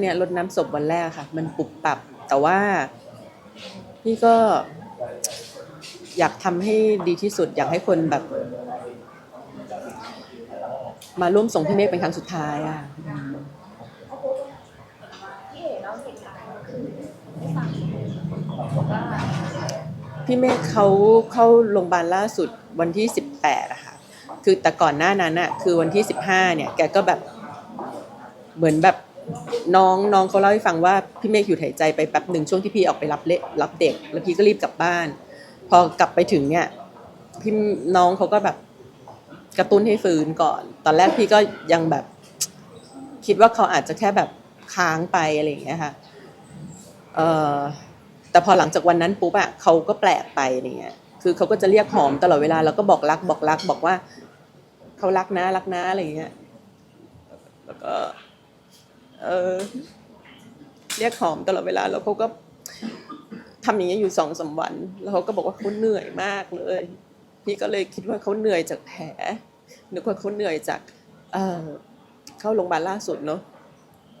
เนี้ยรดน้ำศพวันแรกค่ะ มันปุบปับ แต่ว่าพี่ก็อยากทำให้ดีที่สุด อยากให้คนแบบ มาร่วมส่งพี่เมฆเป็นครั้งสุดท้ายอะพี่เมฆเขาเข้าโรงพยาบาลล่าสุดวันที่สิบแปดอะค่ะ คือแต่ก่อนหน้านั้นอะคือวันที่สิบห้าเนี่ย แกก็แบบเหมือนแบบ น้องน้องเขาเล่าให้ฟังว่าพี่เมฆหยุดหายใจไปแป๊บหนึ่งช่วงที่พี่ออกไปรับเละรับเด็ก แล้วพี่ก็รีบกลับบ้าน พอกลับไปถึงเนี่ยพี่น้องเขาก็แบบกระตุ้นให้ฟื้นก่อน ตอนแรกพี่ก็ยังแบบ คิดว่าเขาอาจจะแค่แบบค้างไปอะไรอย่างเงี้ยค่ะเออแต่พอหลังจากวันนั้นปุ๊บอะเขาก็แปลกไปอะไรเงี้ยคือเขาก็จะเรียกหอมตลอดเวลาแล้วก็บอกรักบอกรักบอกว่าเขารักนะรักนะอะไรอย่างเงี้ยแล้วก็ เออเรียกหอมตลอดเวลาแล้วเขาก็ทำอย่างเงี้ยอยู่สองสามวันแล้วเขาก็บอกว่าเขาเหนื่อยมากเลย พี่ก็เลยคิดว่าเขาเหนื่อยจากแผลนึกว่าเขาเหนื่อยจากเออเข้าโรงพยาบาลล่าสุดเนาะ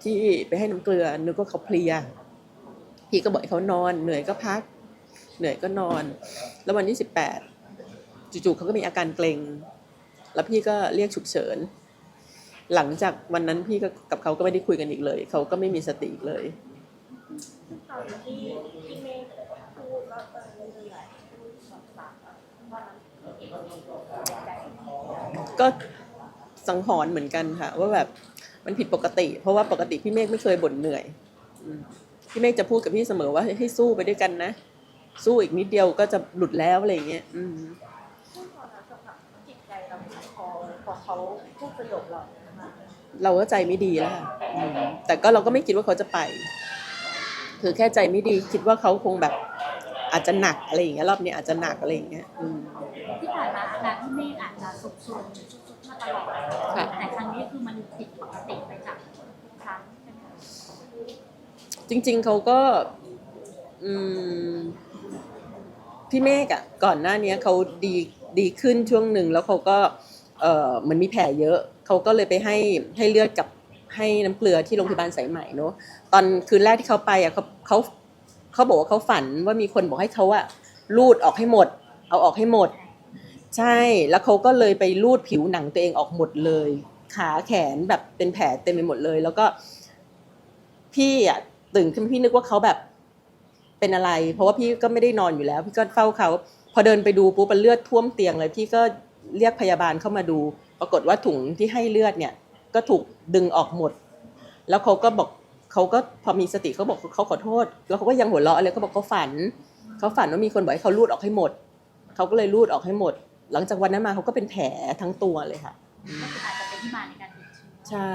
ที่ไปให้น้ำเกลือนึกว่าเขาเพลียพี่ก็บอกให้เขานอน เหนื่อยก็พัก เหนื่อยก็นอน แล้ววันที่สิบแปดจู่ๆเขาก็มีอาการเกร็ง แล้วพี่ก็เรียกฉุกเฉิน หลังจากวันนั้นพี่ก็กับเขาก็ไม่ได้คุยกันอีกเลย เขาก็ไม่มีสติอีกเลยตอนที่พี่เมฆพูดว่าเออเหนื่อยพูดสองสามอะว่าพี่เอ๋ใจก็สังหรณ์เหมือนกันค่ะ ว่าแบบมันผิดปกติ เพราะว่าปกติพี่เมฆไม่เคยบ่นเหนื่อยอืมพี่เมฆจะพูดกับพี่เสมอว่าให้ให้สู้ไปด้วยกันนะ สู้อีกนิดเดียวก็จะหลุดแล้วอะไรอย่างเงี้ยอืม ซึ่งตอนนั้นสภาพจิตใจเราพ อพอเขาพูดประโยคเหล่านี้มาเราก็ใจไม่ดีแล้วค่ะอืมแต่ก็เราก็ไม่คิดว่าเขาจะไป คือแค่ใจไม่ดีคิดว่าเขาคงแบบอาจจะหนักอะไรอย่างเงี้ยรอบนี้อาจจะหนักอะไรอย่างเงี้ยอืม ที่ผ่านมาอาการที่เมฆอาจจะสุดสุดสุดสุดมาตลอดค่ะ แต่ครั้งนี้คือมันผิดปกติไปจากทุกครั้งใช่ไหมคะจริงๆเขาก็ อืม พี่เมฆอะก่อนหน้าเนี้ยเขาดีดีขึ้นช่วงหนึ่งแล้วเขาก็ เออมันมีแผลเยอะเขาก็เลยไปให้ให้เลือดกับให้น้ำเกลือที่โรงพยาบาลสายใหม่เนอะตอนคืนแรกที่เขาไปอะเขาเขาเขาบอกว่าเขาฝันว่ามีคนบอกให้เขาอะรูดออกให้หมด เอาออกให้หมด ใช่แล้วเขาก็เลยไปรูดผิวหนังตัวเองออกหมดเลย ขาแขนแบบเป็นแผลเต็มไปหมดเลย แล้วก็ พี่อะตื่นขึ้นพี่นึกว่าเขาแบบเป็นอะไร เพราะว่าพี่ก็ไม่ได้นอนอยู่แล้ว พี่ก็เฝ้าเขาพอเดินไปดูปุ๊บมันเลือดท่วมเตียงเลยพี่ก็ เรียกพยาบาลเข้ามาดู ปรากฏว่าถุงที่ให้เลือดเนี่ยก็ถูกดึงออกหมด แล้วเขาก็บอกเขาก็พอมีสติเขาบอกเขาขอโทษ แล้วเขาก็ยังหัวเราะเลยเขาบอกเขาฝันเขาฝันว่ามีคนบอกให้เขารูดออกให้หมดเขาก็เลยรูดออกให้หมด หลังจากวันนั้นมาเขาก็เป็นแผลทั้งตัวเลยค่ะก็คืออาจจะเป็นที่มาในการติดเชื้อใช่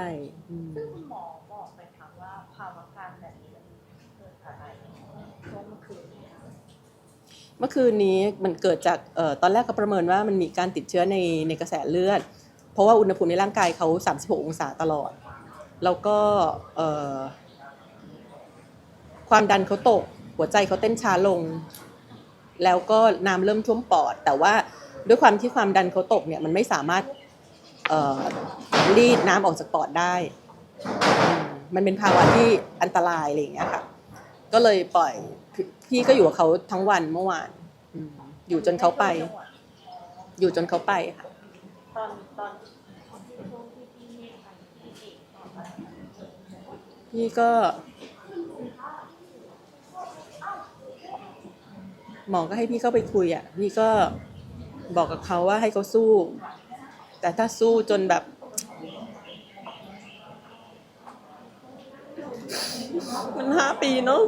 อืมซึ่งคุณหมอบอกไหมคะว่าภาวะการแบบนี้มันเกิดอะไรช่วงเมื่อคืนนี้ค่ะ เมื่อคืนนี้มันเกิดจากออตอนแรกเขาประเมินว่ามันมีการติดเชื้อในในกระแสเลือด เพราะว่าอุณหภูมิในร่างกายเขา 36 องศาตลอด แล้วก็ความดันเขาตก หัวใจเขาเต้นช้าลง แล้วก็น้ำเริ่มท่วมปอด แต่ว่าด้วยความที่ความดันเขาตกเนี่ยมันไม่สามารถรีดน้ำออกจากปอดได้ มันเป็นภาวะที่อันตรายอะไรอย่างเงี้ยค่ะ ก็เลยปล่อย พพี่ก็อยู่กับเขาทั้งวันเมื่อวานอืมอยู่จนเขาไป อยู่จนเขาไปค่ะ ตอนตอนที่ช่วงที่พี่เมฆไปพี่เอกตอนอะไรพี่ก็ หมอก็ให้พี่เข้าไปคุยอะ พี่ก็บอกกับเขาว่าให้เขาสู้ แต่ถ้าสู้จนแบบ มันห้าปีเนาะ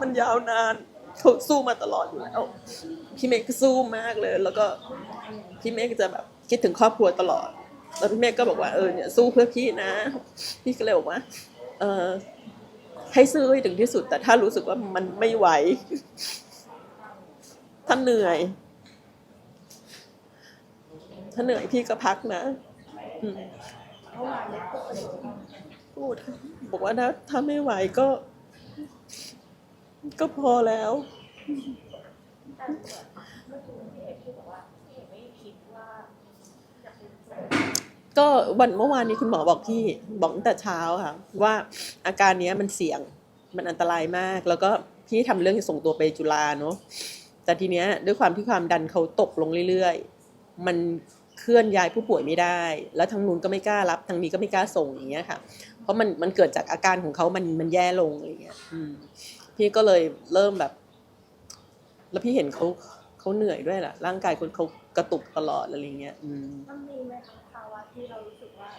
มันยาวนานเขาสู้มาตลอดอยู่แล้วพี่เมฆก็สู้มากเลย แล้วก็พี่เมฆจะแบบคิดถึงครอบครัวตลอด แล้วพี่เมฆก็บอกว่าเออเนี่ยสู้เพื่อพี่นะ พี่ก็เลยบอกว่าเออให้ซื้อให้ถึงที่สุด แต่ถ้ารู้สึกว่ามันไม่ไหวถ้าเหนื่อย ถ้าเหนื่อยพี่ก็พักนะพูดบอกว่าถ้าถ้าไม่ไหวก็ ก็พอแล้ว ก็วันเมื่อวานนี้คุณหมอบอกพี่บอกตั้งแต่เช้าค่ะ ว่าอาการเนี้ยมันเสี่ยงมันอันตรายมาก แล้วก็พี่ทำเรื่องจะส่งตัวไปจุฬาเนาะแต่ทีเนี้ยด้วยความที่ความดันเขาตกลงเรื่อยๆ มันเคลื่อนย้ายผู้ป่วยไม่ได้ แล้วทางนู้นก็ไม่กล้ารับทางนี้ก็ไม่กล้าส่งอย่างเงี้ยค่ะ เพราะมันมันเกิดจากอาการของเขามันมันแย่ลงอะไรเงี้ย พี่ก็เลยเริ่มแบบ แล้วพี่เห็นเขาเขาเหนื่อยด้วยล่ะร่างกายคนเขากระตุกตลอดอะไรเงี้ยอืมมันมีไหมคะภาวะที่เรารู้สึกว่า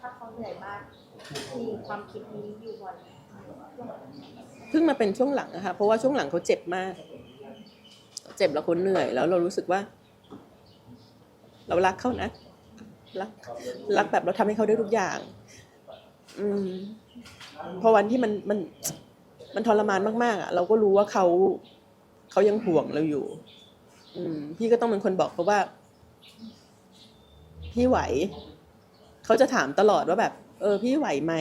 ถ้าเขาเหนื่อยมากมีความคิดนี้อยู่บ่อยไหมเพิ่งมาเป็นช่วงหลังนะคะเพราะว่าช่วงหลังเขาเจ็บมาก เจ็บแล้วเขาเหนื่อยแล้วเรารู้สึกว่า เรารักเขานะรักรักแบบเราทำให้เขาได้ทุกอย่าง อืมพอวันที่มันมันมันทรมานมากๆอะเราก็รู้ว่าเขาเขายังห่วงเราอยู่ อืม พี่ก็ต้องเป็นคนบอกเขาว่า พี่ไหว เขาจะถามตลอดว่าแบบ เออ พี่ไหวไหม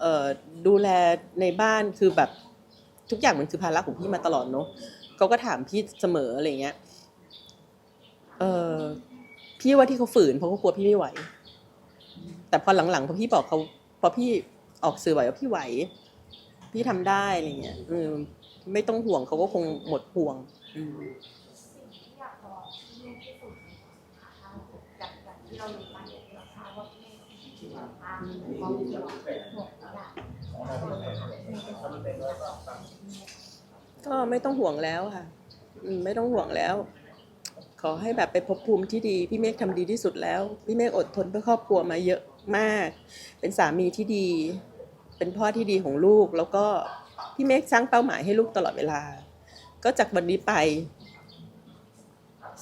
เอ่อดูแลในบ้านคือแบบ ทุกอย่างมันคือภาระของพี่มาตลอดเนาะเขาก็ถามพี่เสมออะไรเงี้ย เออพี่ว่าที่เขาฝืนเพราะเขากลัวพี่ไม่ไหว แต่พอหลังๆพอพี่บอกเขา พอพี่ออกสื่อไหวว่าพี่ไหว พี่ทำได้อะไรเงี้ยเออไม่ต้องห่วงเขาก็คงหมดห่วง อืมก็ไม่ต้องห่วงแล้วค่ะไม่ต้องห่วงแล้ว ขอให้แบบไปพบภูมิที่ดี พี่เมฆทำดีที่สุดแล้ว พี่เมฆอดทนเพื่อครอบครัวมาเยอะ มาก เป็นสามีที่ดี เป็นพ่อที่ดีของลูก แล้วก็พี่เมฆสร้างเป้าหมายให้ลูกตลอดเวลา ก็จากวันนี้ไป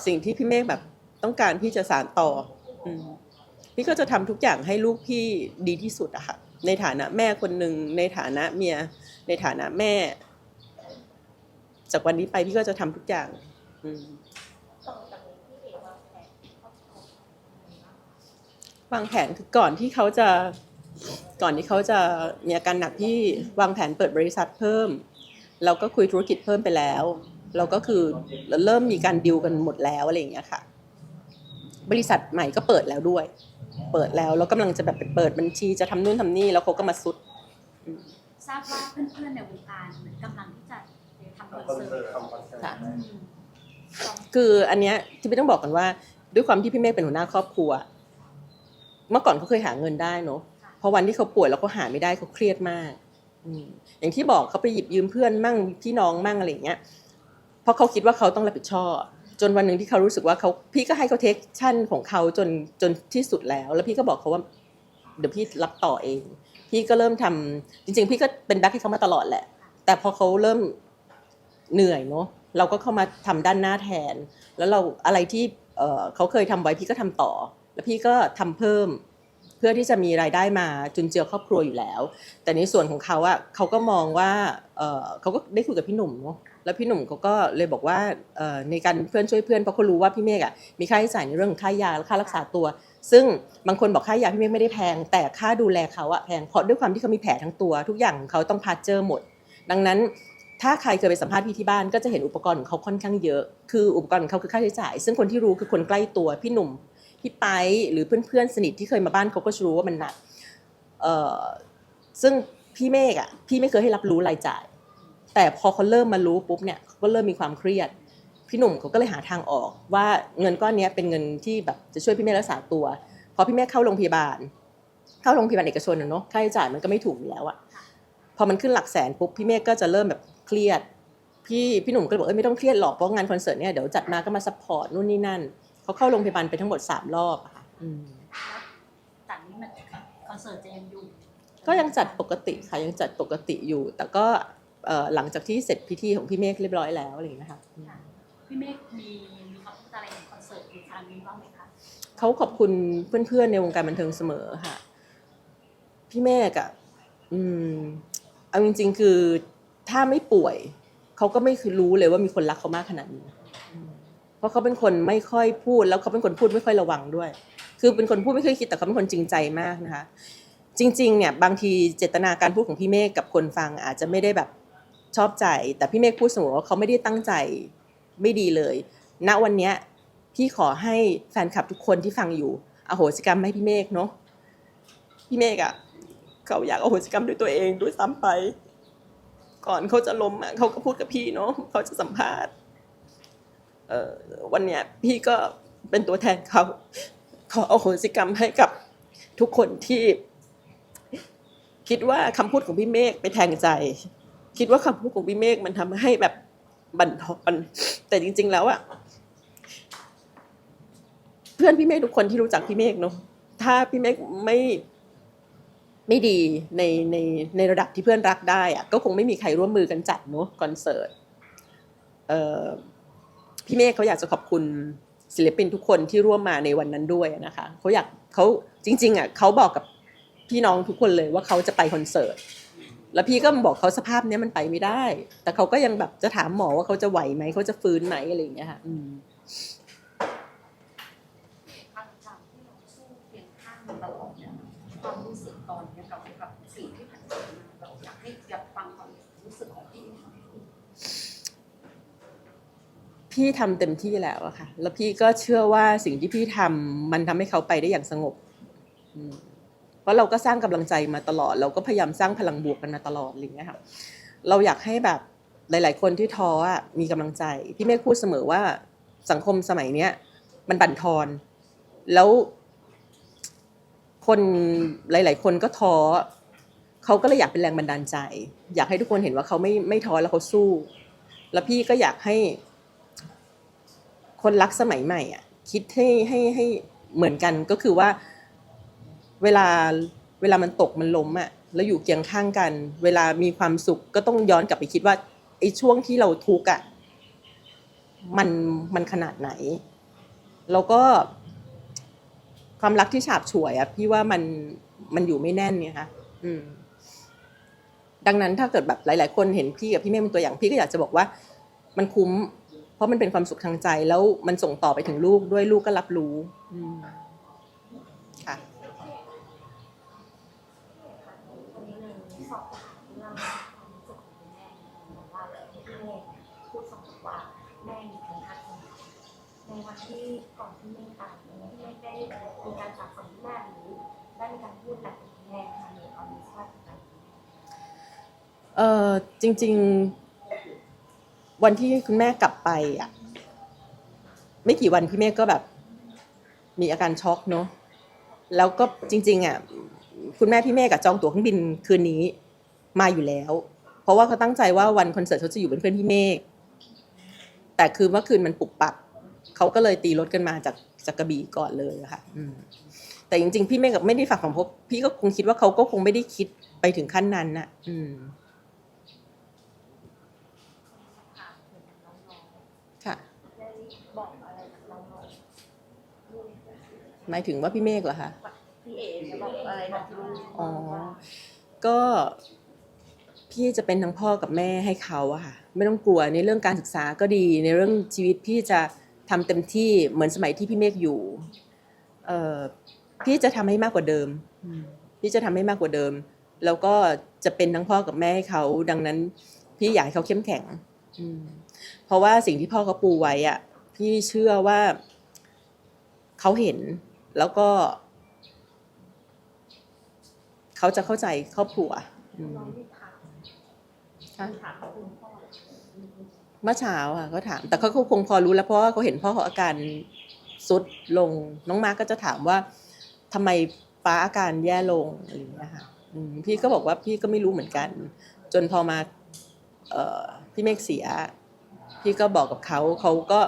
สิ่งที่พี่เมฆแบบต้องการพี่จะสานต่ออพี่ก็จะทำทุกอย่างให้ลูกพี่ดีที่สุดอะค่ะ ในฐานะแม่คนหนึ่ง ในฐานะเมีย ในฐานะแม่ จากวันนี้ไปพี่ก็จะทำทุกอย่าง อืม ต่อจากนี้พี่เอ๋วางแผนครอบครัว วางแผนคือก่อนที่เขาจะก่อนที่เขาจะมีอาการหนักพี่วางแผนเปิดบริษัทเพิ่ม เราก็คุยธุรกิจเพิ่มไปแล้ว เราก็คือเริ่มมีการดิวกันหมดแล้วอะไรอย่างเงี้ยค่ะ บริษัทใหม่ก็เปิดแล้วด้วย เปิดแล้วแล้วกำลังจะแบบไปเปิดบัญชีจะทำนู่นทำนี่แล้วเขาก็มาซุดทราบว่าเพื่อนๆในวงการเหมือนกำลังที่จะทำคอนคอนเสิเสิร์ร์ตตทำคอนเสิร์ตค่ะอืมคืออันเนี้ยที่ไม่ต้องบอกกันว่า ด้วยความที่พี่เมฆเป็นหัวหน้าครอบครัว เมื่อก่อนเขาเคยหาเงินได้เนอะพอวันที่เขาป่วยแล้วเขาหาไม่ได้เขาเครียดมากอืมอย่างที่บอกเขาไปหยิบยืมเพื่อนมั่งพี่น้องมั่งอะไรอย่างเงี้ยเพราะเขาคิดว่าเขาต้องรับผิดชอบ จนวันหนึ่งที่เขารู้สึกว่าเขาพี่ก็ให้เขาเทคชั่นของเขาจนจนที่สุดแล้ว แล้วพี่ก็บอกเขาว่า เดี๋ยวพี่รับต่อเอง พี่ก็เริ่มทำจริง ๆ พี่ก็เป็นแบ็คให้เขามาตลอดแหละ แต่พอเขาเริ่มเหนื่อยเนาะเราก็เข้ามาทำด้านหน้าแทน แล้วเราอะไรที่เอ่อเขาเคยทำไว้พี่ก็ทำต่อ แล้วพี่ก็ทำเพิ่มเพื่อที่จะมีรายได้มาจุนเจือครอบครัวอยู่แล้ว แต่ในส่วนของเขาอะเขาก็มองว่าเเขาก็ได้คุยกับพี่หนุ่มเนาะแล้วพี่หนุ่มเขาก็เลยบอกว่าในการเพื่อนช่วยเพื่อนเพราะเขารู้ว่าพี่เมฆอะมีค่าใช้จ่ายในเรื่องของค่ายาและค่ารักษาตัว ซึ่งบางคนบอกค่ายาพี่เมฆไม่ได้แพง แต่ค่าดูแลเขาอะแพงเพราะด้วยความที่เขามีแผลทั้งตัว ทุกอย่างของเขาต้องพาเจอหมด ดังนั้นถ้าใครเคยไปสัมภาษณ์พี่ที่บ้านก็จะเห็นอุปกรณ์ของเขาค่อนข้างเยอะ คืออุปกรณ์ของเขาคือค่าใช้จ่าย ซึ่งคนที่รู้คือคนใกล้ตัวพี่หนุ่ม พี่ไปหรือเพื่อนๆ สนิทที่เคยมาบ้านเขาก็จะรู้ว่ามันหนักเออซึ่งพี่เมฆอะพี่ไม่เคยให้รับรู้รายจ่าย แต่พอเขาเริ่มมารู้ปุ๊บเนี่ยเขาก็เริ่มมีความเครียด พี่หนุ่มเขาก็เลยหาทางออก ว่าเงินก้อนนี้เป็นเงินที่แบบจะช่วยพี่เมฆรักษาตัวพอพี่เมฆเข้าโรงพยาบาล เข้าโรงพยาบาลเอกชนเนาะค่าใช้จ่ายมันก็ไม่ถูกแล้วอะพอมันขึ้นหลักแสนปุ๊บพี่เมฆก็จะเริ่มแบบเครียดพี่พี่หนุ่มก็บอกเอ้ยไม่ต้องเครียดหรอกเพราะงานคอนเสิร์ตเนี่ยเดี๋ยวจัดมาก็มาซัพพอร์ตนู่นนี่นั่น เขาเข้าโรงพยาบาลไปทั้งหมดสามรอบอะค่ะอืมจากนี้มันคอนเสิร์ตจะยังอยู่ ก็ยังจัดปกติค่ะยังจัดปกติอยู่ แต่ก็เอ่อหลังจากที่เสร็จพิธีของพี่เมฆเรียบร้อยแล้วอะไรอย่างเงี้ยนะคะอืมค่ะพี่เมฆมีมีคำพูดอะไรในคอนเสิร์ตในครั้งนี้บ้างไหมคะ เขาขอบคุณเพื่อนๆในวงการบันเทิงเสมอค่ะ พี่เมฆอะอืมเอาจริงๆคือถ้าไม่ป่วย เขาก็ไม่คือรู้เลยว่ามีคนรักเขามากขนาดนี้อืม เพราะเขาเป็นคนไม่ค่อยพูด แล้วเขาเป็นคนพูดไม่ค่อยระวังด้วย คือเป็นคนพูดไม่ค่อยคิดแต่เขาเป็นคนจริงใจมากนะคะ จริงๆเนี่ยบางทีเจตนาการพูดของพี่เมฆกับคนฟังอาจจะไม่ได้แบบชอบใจ แต่พี่เมฆพูดเสมอว่าเขาไม่ได้ตั้งใจไม่ดีเลย ณวันเนี้ยพี่ขอให้แฟนคลับทุกคนที่ฟังอยู่อโหสิกรรมให้พี่เมฆเนาะพี่เมฆอะเขาอยากอโหสิกรรมด้วยตัวเองด้วยซ้ำไป ก่อนเขาจะล้มอะเขาก็พูดกับพี่เนาะเขาจะสัมภาษณ์ วันเนี้ยพี่ก็เป็นตัวแทนเขาขออโหสิกรรมให้กับทุกคนที่ คิดว่าคำพูดของพี่เมฆไปแทงใจ คิดว่าคำพูดของพี่เมฆมันทำให้แบบบั่นทอนแต่จริง ๆ แล้วอะเพื่อนพี่เมฆทุกคนที่รู้จักพี่เมฆเนาะถ้าพี่เมฆไม่ไม่ดีในในในระดับที่เพื่อนรักได้อะก็คงไม่มีใครร่วมมือกันจัดเนาะคอนเสิร์ตเอ่อ พี่เมฆเขาอยากจะขอบคุณศิลปินทุกคนที่ร่วมมาในวันนั้นด้วยนะคะเขาอยากเขาจริงๆอะเขาบอกกับพี่น้องทุกคนเลยว่าเขาจะไปคอนเสิร์ตแล้วพี่ก็บอกเขาสภาพเนี้ยมันไปไม่ได้ แต่เขาก็ยังแบบจะถามหมอว่าเขาจะไหวไหมเขาจะฟื้นไหมอะไรอย่างเงี้ยค่ะอืม ความจำที่เราสู้เพียงข้างตลอดเนี่ยความรู้สึกตอนเนี้ยกับกับสิ่งที่ผ่านมาเราอยากให้อยากฟังความรู้สึกของพี่ พี่ทำเต็มที่แล้วอะค่ะ แล้วพี่ก็เชื่อว่าสิ่งที่พี่ทำมันทำให้เขาไปได้อย่างสงบ เพราะเราก็สร้างกำลังใจมาตลอด เราก็พยายามสร้างพลังบวกกันมาตลอดอะไรอย่างเงี้ยค่ะ เราอยากให้แบบหลาย ๆ คนที่ท้ออะมีกำลังใจ พี่เมฆพูดเสมอว่าสังคมสมัยเนี้ยมันบั่นทอน แล้วคนหลาย ๆ คนก็ท้อเขาก็เลยอยากเป็นแรงบันดาลใจ อยากให้ทุกคนเห็นว่าเขาไม่ไม่ท้อแล้วเขาสู้ แล้วพี่ก็อยากให้ คนรักสมัยใหม่อะคิดให้ให้ให้เหมือนกันก็คือว่า เวลาเวลามันตกมันล้มอะแล้วอยู่เคียงข้างกัน เวลามีความสุขก็ต้องย้อนกลับไปคิดว่าไอ้ช่วงที่เราทุกข์อะมันมันขนาดไหน แล้วก็ความรักที่ฉาบฉวยอะพี่ว่ามันมันอยู่ไม่แน่นเนี่ยค่ะอืม ดังนั้นถ้าเกิดแบบหลาย ๆ คนเห็นพี่กับพี่เมฆเป็นตัวอย่างพี่ก็อยากจะบอกว่า มันคุ้ม เพราะมันเป็นความสุขทางใจแล้วมันส่งต่อไปถึงลูกด้วยลูกก็รับรู้อืมค่ะวันนี้เลยสอบถามเรื่องความรู้สึกของคุณแม่บอกว่าพี่แม่พูดสองว่าแม่มีคุณค่าคนในวันที่ก่อนที่แม่ตายเนี่ยพี่แม่ได้มีการฝากฝังแม่หรือได้มีการพูดอะไรกับแม่คะในตอนนี้ทราบไหมเออจริง ๆ วันที่คุณแม่กลับไปอะ ไม่กี่วันพี่เมฆก็แบบ มีอาการช็อกเนาะแล้วก็จริง ๆ อะ คุณแม่พี่เมฆกับจองตั๋วเครื่องบินคืนนี้มาอยู่แล้ว เพราะว่าเขาตั้งใจว่าวันคอนเสิร์ตเขาจะอยู่เป็นเพื่อนพี่เมฆแต่คือเมื่อคืนมันปุบปับเขาก็เลยตีรถกันมาจากจากกระบี่ก่อนเลยค่ะแต่จริง ๆ พี่เมฆกับไม่ได้ฝากของพบ พี่ก็คงคิดว่าเขาก็คงไม่ได้คิดไปถึงขั้นนั้นน่ะ อืม ถามถึงน้อง ค่ะ ๆได้บอกอะไรกับน้องๆลูก หมายถึงว่าพี่เมฆเหรอคะ พี่เอ๋จะบอกอะไรกับลูกอ๋อ ก็พี่จะเป็นทั้งพ่อกับแม่ให้เขาอะค่ะ ไม่ต้องกลัวในเรื่องการศึกษาก็ดี ในเรื่องชีวิตพี่จะทำเต็มที่เหมือนสมัยที่พี่เมฆอยู่ เอ่อพี่จะทำให้มากกว่าเดิมอืมพี่จะทำให้มากกว่าเดิม แล้วก็จะเป็นทั้งพ่อกับแม่ให้เขาดังนั้น พี่อยากให้เขาเข้มแข็งอืมเพราะว่าสิ่งที่พ่อเขาปูไว้อะพี่เชื่อว่าเขาเห็น แล้วก็ เขาจะเข้าใจครอบครัวอืมน้องที่ถามค่ะถามคุณพ่อเมื่อเช้าอะเขาถาม แต่เขาคงพอรู้แล้วเพราะว่าเขาเห็นพ่อเขาอาการสุดลง น้องมาร์กก็จะถามว่าทำไมป้าอาการแย่ลงอะไรอย่างเงี้ยค่ะอืมพี่ก็บอกว่าพี่ก็ไม่รู้เหมือนกัน จนพอมา เอ่อพี่เมฆเสีย พี่ก็บอกกับเขาเขาก็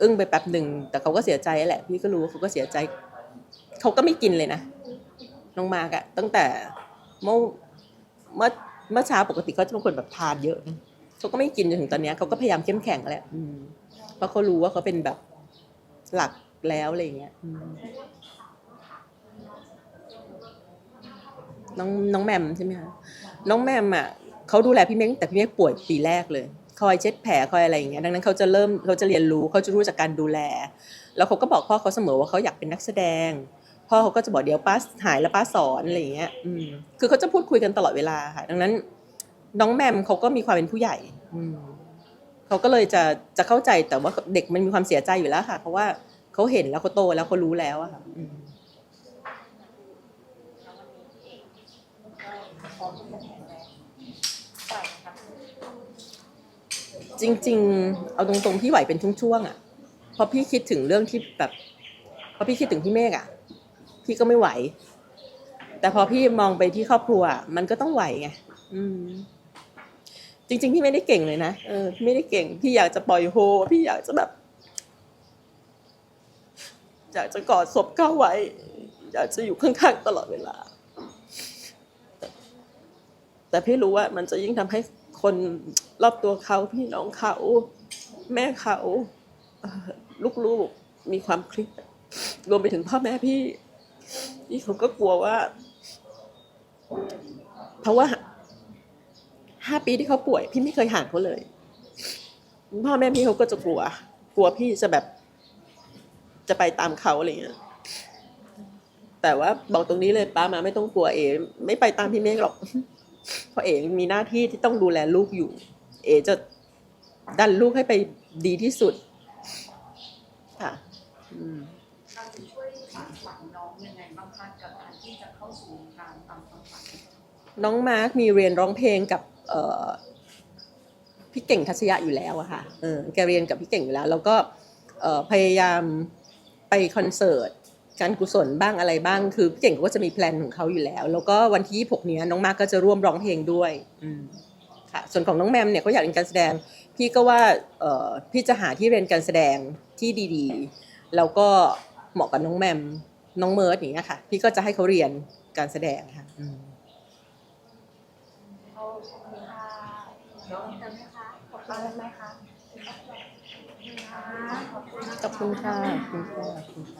อึ้งไปแป๊บหนึ่งแต่เขาก็เสียใจแหละพี่ก็รู้ว่าเขาก็เสียใจ เขาก็ไม่กินเลยนะน้องมากอะตั้งแต่เมื่อเมื่อเมื่อเช้าปกติเขาจะเป็นคนแบบทานเยอะเขาก็ไม่กินจนถึงตอนนี้เขาก็พยายามเข้มแข็งแหละเพราะเขารู้ว่าเขาเป็นแบบหลักแล้วอะไรอย่างเงี้ยน้องน้องแมมใช่ไหมคะน้องแมมอะเขาดูแลพี่เม้งแต่พี่เม้งป่วยปีแรกเลย คอยเช็ดแผลคอยอะไรอย่างเงี้ยดังนั้นเขาจะเริ่มเขาจะเรียนรู้เขาจะรู้จากการดูแล แล้วเขาก็บอกพ่อเขาเสมอว่าเขาอยากเป็นนักแสดงพ่อเขาก็จะบอกเดี๋ยวป้าหายแล้วป้าสอนอะไรอย่างเงี้ยอืมคือเขาจะพูดคุยกันตลอดเวลาค่ะ ดังนั้น น้องแมมเขาก็มีความเป็นผู้ใหญ่ อืมเขาก็เลยจะจะเข้าใจแต่ว่าเด็กมันมีความเสียใจอยู่แล้วค่ะเพราะว่าเขาเห็นแล้วเขาโตแล้วเขารู้แล้วอะค่ะอืม จริง ๆ เอาตรงๆพี่ไหวเป็นช่วงๆอะเพราะพี่คิดถึงเรื่องที่แบบพอพี่คิดถึงพี่เมฆอะ พี่ก็ไม่ไหว แต่พอพี่มองไปที่ครอบครัวอะมันก็ต้องไหวไงอืม จริง ๆ พี่ไม่ได้เก่งเลยนะเออพี่ไม่ได้เก่ง พี่อยากจะปล่อยโฮ พี่อยากจะแบบอยากจะกอดศพเข้าไว้ อยากจะอยู่ข้างๆตลอดเวลา แต่พี่รู้ว่ามันจะยิ่งทำให้คน รอบตัวเขาพี่น้องเขา แม่เขาลูกๆมีความเครียดรวมไปถึงพ่อแม่พี่พี่เขาก็กลัวว่า เพราะว่าห้าปีที่เขาป่วย พี่ไม่เคยห่างเขาเลย พ่อแม่พี่เขาก็จะกลัว กลัวพี่จะแบบ จะไปตามเขาอะไรเงี้ยแต่ว่าบอกตรงนี้เลยป้ามาไม่ต้องกลัวเอ๋ไม่ไปตามพี่เมฆหรอกเพราะเอ๋มีหน้าที่ที่ต้องดูแลลูกอยู่ อ๋จะดันลูกให้ไปดีที่สุด ค่ะอืมเราจะช่วยฝากฝังน้องยังไงบ้างคะกับการที่จะเข้าสู่วงการตามความฝันน้องมาร์คมีเรียนร้องเพลงกับเอ่อพี่เก่งทัศยะอยู่แล้วอะค่ะเออแกเรียนกับพี่เก่งอยู่แล้ว แล้วก็เอ่อพยายามไปคอนเสิร์ตการกุศลบ้างอะไรบ้าง คือพี่เก่งก็จะมีแพลนของเขาอยู่แล้ว แล้วก็วันที่ 26 เนี้ยน้องมาร์คก็จะร่วมร้องเพลงด้วย อืม ค่ะส่วนของน้องแมมเนี่ยเขาอยากเรียนการแสดง พี่ก็ว่าเอ่อพี่จะหาที่เรียนการแสดงที่ดีๆ แล้วก็เหมาะกับน้องแมมน้องเมิร์ดอย่างเงี้ยค่ะ พี่ก็จะให้เขาเรียนการแสดงค่ะอืมเขาขอบคุณค่ะเดี๋ยวเติมไหมคะขอบคุณไหมคะขอบคุณค่ะ ขอบคุณค่ะขอบคุณค่ะขอบคุณค่ะ